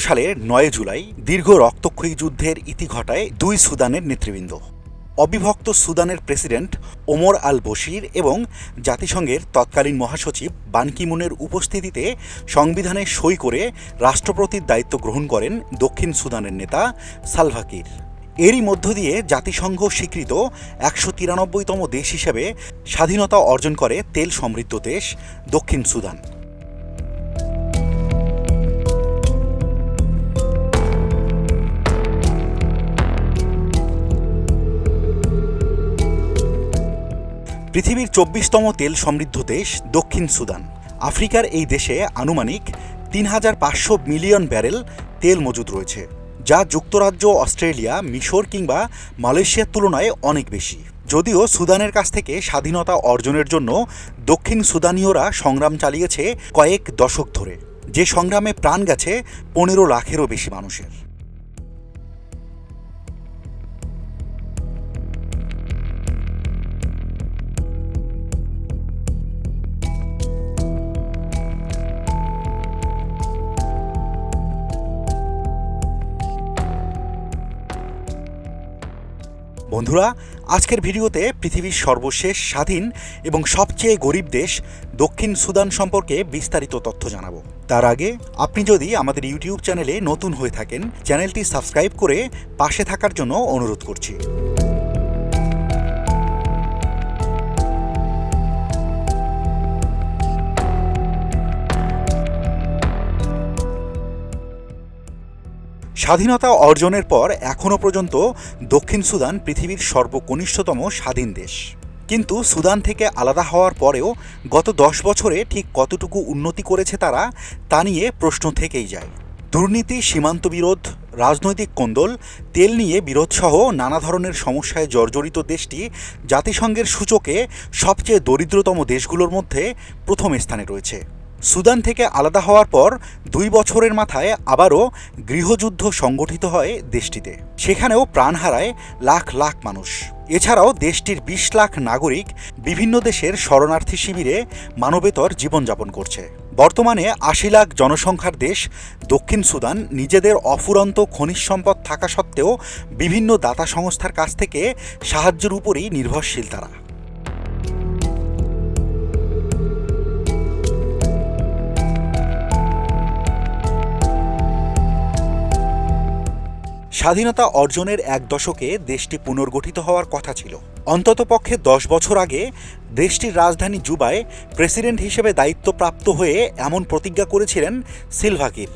সালের নয় জুলাই দীর্ঘ রক্তক্ষয়ী যুদ্ধের ইতি ঘটায় দুই সুদানের নেতৃবৃন্দ। অবিভক্ত সুদানের প্রেসিডেন্ট ওমর আল বশির এবং জাতিসংঘের তৎকালীন মহাসচিব বান কিমুনের উপস্থিতিতে সংবিধানে সই করে রাষ্ট্রপতির দায়িত্ব গ্রহণ করেন দক্ষিণ সুদানের নেতা সালভাকির এরই মধ্য দিয়ে জাতিসংঘ স্বীকৃত একশো তিরানব্বইতম দেশ হিসেবে স্বাধীনতা অর্জন করে তেল সমৃদ্ধ দেশ দক্ষিণ সুদান। পৃথিবীর চব্বিশতম তেল সমৃদ্ধ দেশ, দক্ষিণ সুদান। আফ্রিকার এই দেশে আনুমানিক তিন হাজার পাঁচশো মিলিয়ন ব্যারেল তেল মজুদ রয়েছে, যা যুক্তরাজ্য, অস্ট্রেলিয়া, মিশর কিংবা মালয়েশিয়ার তুলনায় অনেক বেশি। যদিও সুদানের কাছ থেকে স্বাধীনতা অর্জনের জন্য দক্ষিণ সুদানীয়রা সংগ্রাম চালিয়েছে কয়েক দশক ধরে, যে সংগ্রামে প্রাণ গেছে পনেরো লাখেরও বেশি মানুষের। বন্ধুরা, আজকের ভিডিওতে পৃথিবীর সর্বশেষ স্বাধীন এবং সবচেয়ে গরিব দেশ দক্ষিণ সুদান সম্পর্কে বিস্তারিত তথ্য জানাব। তার আগে, আপনি যদি আমাদের ইউটিউব চ্যানেলে নতুন হয়ে থাকেন, চ্যানেলটি সাবস্ক্রাইব করে পাশে থাকার জন্য অনুরোধ করছি। স্বাধীনতা অর্জনের পর এখনও পর্যন্ত দক্ষিণ সুদান পৃথিবীর সর্বকনিষ্ঠতম স্বাধীন দেশ। কিন্তু সুদান থেকে আলাদা হওয়ার পরেও গত দশ বছরে ঠিক কতটুকু উন্নতি করেছে তারা, তা নিয়ে প্রশ্ন থেকেই যায়। দুর্নীতি, সীমান্ত বিরোধ, রাজনৈতিক কোন্দল, তেল নিয়ে বিরোধসহ নানা ধরনের সমস্যায় জর্জরিত দেশটি জাতিসংঘের সূচকে সবচেয়ে দরিদ্রতম দেশগুলোর মধ্যে প্রথম স্থানে রয়েছে। সুদান থেকে আলাদা হওয়ার পর দুই বছরের মাথায় আবারও গৃহযুদ্ধ সংগঠিত হয় দেশটিতে। সেখানেও প্রাণ হারায় লাখ লাখ মানুষ। এছাড়াও দেশটির বিশ লাখ নাগরিক বিভিন্ন দেশের শরণার্থী শিবিরে মানবেতর জীবনযাপন করছে। বর্তমানে আশি লাখ জনসংখ্যার দেশ, দক্ষিণ সুদান নিজেদের অফুরন্ত খনিজ সম্পদ থাকা সত্ত্বেও বিভিন্ন দাতা সংস্থার কাছ থেকে সাহায্যের উপরই নির্ভরশীল তারা। স্বাধীনতা অর্জনের এক দশকে দেশটি পুনর্গঠিত হওয়ার কথা ছিল। অন্ততপক্ষে দশ বছর আগে দেশটির রাজধানী জুবায় প্রেসিডেন্ট হিসেবে দায়িত্বপ্রাপ্ত হয়ে এমন প্রতিজ্ঞা করেছিলেন সিলভাকির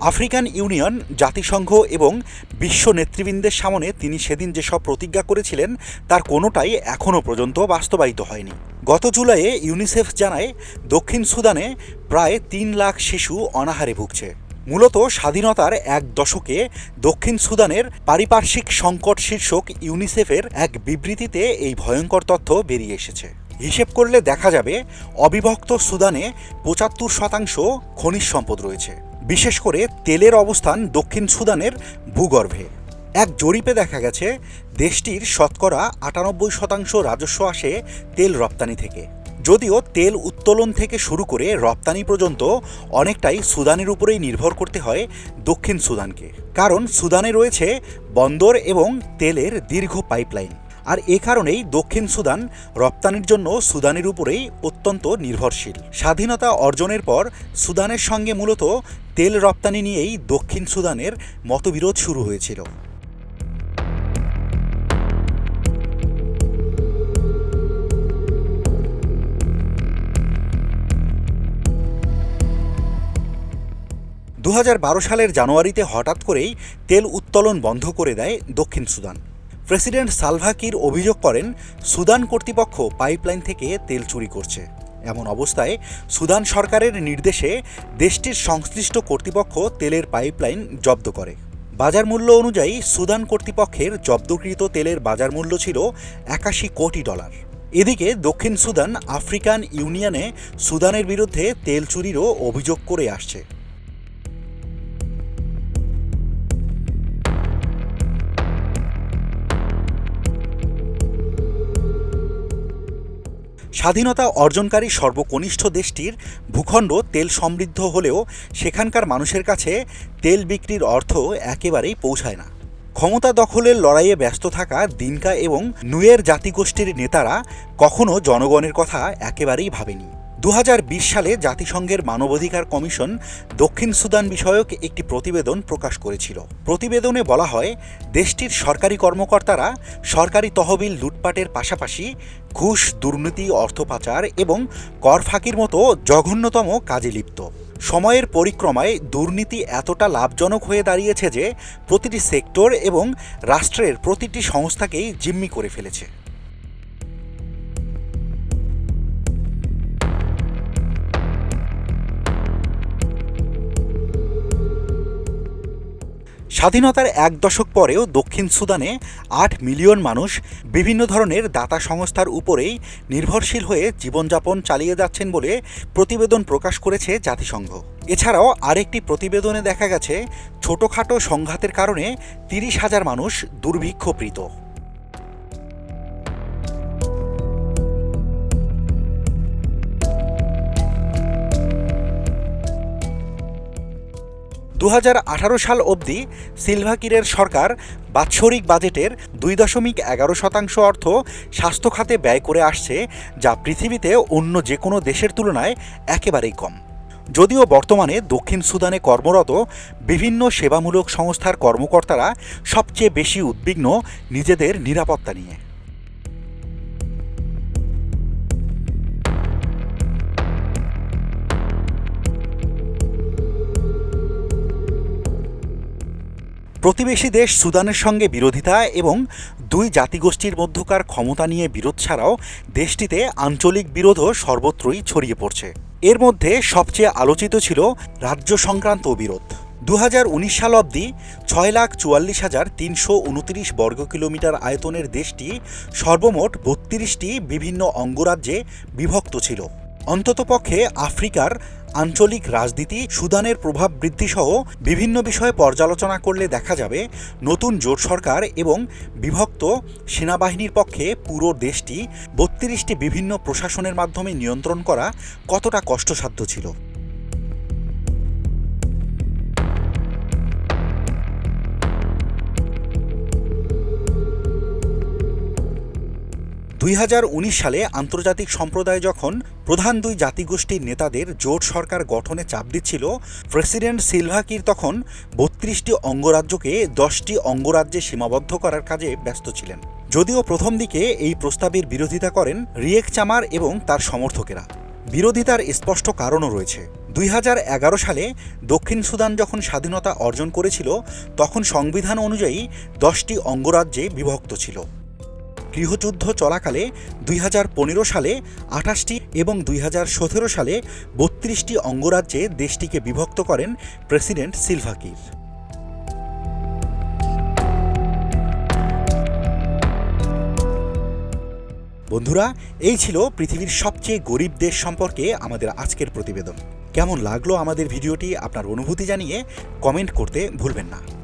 আফ্রিকান ইউনিয়ন, জাতিসংঘ এবং বিশ্ব নেতৃবৃন্দের সামনে তিনি সেদিন যেসব প্রতিজ্ঞা করেছিলেন, তার কোনোটাই এখনও পর্যন্ত বাস্তবায়িত হয়নি। গত জুলাইয়ে ইউনিসেফ জানায়, দক্ষিণ সুদানে প্রায় তিন লাখ শিশু অনাহারে ভুগছে। মূলত স্বাধীনতার এক দশকে দক্ষিণ সুদানের পারিপার্শ্বিক সংকট শীর্ষক ইউনিসেফের এক বিবৃতিতে এই ভয়ঙ্কর তথ্য বেরিয়ে এসেছে। হিসেব করলে দেখা যাবে, অবিভক্ত সুদানে পঁচাত্তর শতাংশ খনিজ সম্পদ রয়েছে। বিশেষ করে তেলের অবস্থান দক্ষিণ সুদানের ভূগর্ভে। এক জরিপে দেখা গেছে, দেশটির শতকরা আটানব্বই শতাংশ রাজস্ব আসে তেল রপ্তানি থেকে। যদিও তেল উত্তোলন থেকে শুরু করে রপ্তানি পর্যন্ত অনেকটাই সুদানের উপরেই নির্ভর করতে হয় দক্ষিণ সুদানকে। কারণ সুদানে রয়েছে বন্দর এবং তেলের দীর্ঘ পাইপলাইন। আর এ কারণেই দক্ষিণ সুদান রপ্তানির জন্য সুদানের উপরেই অত্যন্ত নির্ভরশীল। স্বাধীনতা অর্জনের পর সুদানের সঙ্গে মূলত তেল রপ্তানি নিয়েই দক্ষিণ সুদানের মতবিরোধ শুরু হয়েছিল। দু হাজার বারো সালের জানুয়ারিতে হঠাৎ করেই তেল উত্তোলন বন্ধ করে দেয় দক্ষিণ সুদান। প্রেসিডেন্ট সালভাকির অভিযোগ করেন, সুদান কর্তৃপক্ষ পাইপলাইন থেকে তেল চুরি করছে। এমন অবস্থায় সুদান সরকারের নির্দেশে দেশটির সংশ্লিষ্ট কর্তৃপক্ষ তেলের পাইপলাইন জব্দ করে। বাজার মূল্য অনুযায়ী সুদান কর্তৃপক্ষের জব্দকৃত তেলের বাজার মূল্য ছিল একাশি কোটি ডলার। এদিকে দক্ষিণ সুদান আফ্রিকান ইউনিয়নে সুদানের বিরুদ্ধে তেল চুরিরও অভিযোগ করে আসছে। স্বাধীনতা অর্জনকারী সর্বকনিষ্ঠ দেশটির ভূখণ্ড তেল সমৃদ্ধ হলেও সেখানকার মানুষের কাছে তেল বিক্রির অর্থ একেবারেই পৌঁছায় না। ক্ষমতা দখলের লড়াইয়ে ব্যস্ত থাকা দিনকা এবং নুয়ের জাতিগোষ্ঠীর নেতারা কখনো জনগণের কথা একেবারেই ভাবেনি। দু হাজার বিশ সালে জাতিসংঘের মানবাধিকার কমিশন দক্ষিণ সুদান বিষয়ক একটি প্রতিবেদন প্রকাশ করেছিল। প্রতিবেদনে বলা হয়, দেশটির সরকারি কর্মকর্তারা সরকারি তহবিল লুটপাটের পাশাপাশি ঘুষ, দুর্নীতি, অর্থ পাচার এবং কর ফাঁকির মতো জঘন্যতম কাজে লিপ্ত। সময়ের পরিক্রমায় দুর্নীতি এতটা লাভজনক হয়ে দাঁড়িয়েছে যে, প্রতিটি সেক্টর এবং রাষ্ট্রের প্রতিটি সংস্থাকেই জিম্মি করে ফেলেছে। স্বাধীনতার এক দশক পরেও দক্ষিণ সুদানে আট মিলিয়ন মানুষ বিভিন্ন ধরনের দাতা সংস্থার উপরেই নির্ভরশীল হয়ে জীবনযাপন চালিয়ে যাচ্ছেন বলে প্রতিবেদন প্রকাশ করেছে জাতিসংঘ। এছাড়াও আরেকটি প্রতিবেদনে দেখা গেছে, ছোটোখাটো সংঘাতের কারণে তিরিশ হাজার মানুষ দুর্ভিক্ষপ্রীত। দু হাজার আঠারো সাল অবধি সিলভাকিরের সরকার বাৎসরিক বাজেটের দুই দশমিক এগারো শতাংশ অর্থ স্বাস্থ্য খাতে ব্যয় করে আসছে, যা পৃথিবীতে অন্য যে কোনো দেশের তুলনায় একেবারেই কম। যদিও বর্তমানে দক্ষিণ সুদানে কর্মরত বিভিন্ন সেবামূলক সংস্থার কর্মকর্তারা সবচেয়ে বেশি উদ্বিগ্ন নিজেদের নিরাপত্তা নিয়ে। প্রতিবেশী দেশ সুদানের সঙ্গে বিরোধিতা এবং দুই জাতিগোষ্ঠীর মধ্যকার ক্ষমতা নিয়ে বিরোধ ছাড়াও দেশটিতে আঞ্চলিক বিরোধও সর্বত্রই ছড়িয়ে পড়ছে। এর মধ্যে সবচেয়ে আলোচিত ছিল রাজ্য সংক্রান্ত বিরোধ। দু হাজার উনিশ সাল অবধি ছয় লাখ চুয়াল্লিশ হাজার তিনশো উনত্রিশ বর্গ কিলোমিটার আয়তনের দেশটি সর্বমোট বত্রিশটি বিভিন্ন অঙ্গরাজ্যে বিভক্ত ছিল। অন্ততপক্ষে আফ্রিকার আঞ্চলিক রাজনীতি, সুদানের প্রভাব বৃদ্ধি সহ বিভিন্ন বিষয়ে পর্যালোচনা করলে দেখা যাবে নতুন জোট সরকার এবং বিভক্ত সেনাবাহিনীর পক্ষে পুরো দেশটি বত্রিশটি বিভিন্ন প্রশাসনের মাধ্যমে নিয়ন্ত্রণ করা কতটা কষ্টসাধ্য ছিল। দুই হাজার উনিশ সালে আন্তর্জাতিক সম্প্রদায় যখন প্রধান দুই জাতিগোষ্ঠীর নেতাদের জোট সরকার গঠনে চাপ দিচ্ছিল, প্রেসিডেন্ট সিলভাকির তখন বত্রিশটি অঙ্গরাজ্যকে দশটি অঙ্গরাজ্যে সীমাবদ্ধ করার কাজে ব্যস্ত ছিলেন। যদিও প্রথম দিকে এই প্রস্তাবের বিরোধিতা করেন রিয়েক চামার এবং তার সমর্থকেরা। বিরোধিতার স্পষ্ট কারণও রয়েছে। দুই হাজার এগারো সালে দক্ষিণ সুদান যখন স্বাধীনতা অর্জন করেছিল, তখন সংবিধান অনুযায়ী দশটি অঙ্গরাজ্যে বিভক্ত ছিল। গৃহযুদ্ধ চলাকালে দুই হাজার পনেরো সালে আঠাশটি এবং দুই হাজার সতেরো সালে বত্রিশটি অঙ্গরাজ্যে দেশটিকে বিভক্ত করেন প্রেসিডেন্ট সিলভাকির। বন্ধুরা, এই ছিল পৃথিবীর সবচেয়ে গরিব দেশ সম্পর্কে আমাদের আজকের প্রতিবেদন। কেমন লাগল আমাদের ভিডিওটি আপনার অনুভূতি জানিয়ে কমেন্ট করতে ভুলবেন না।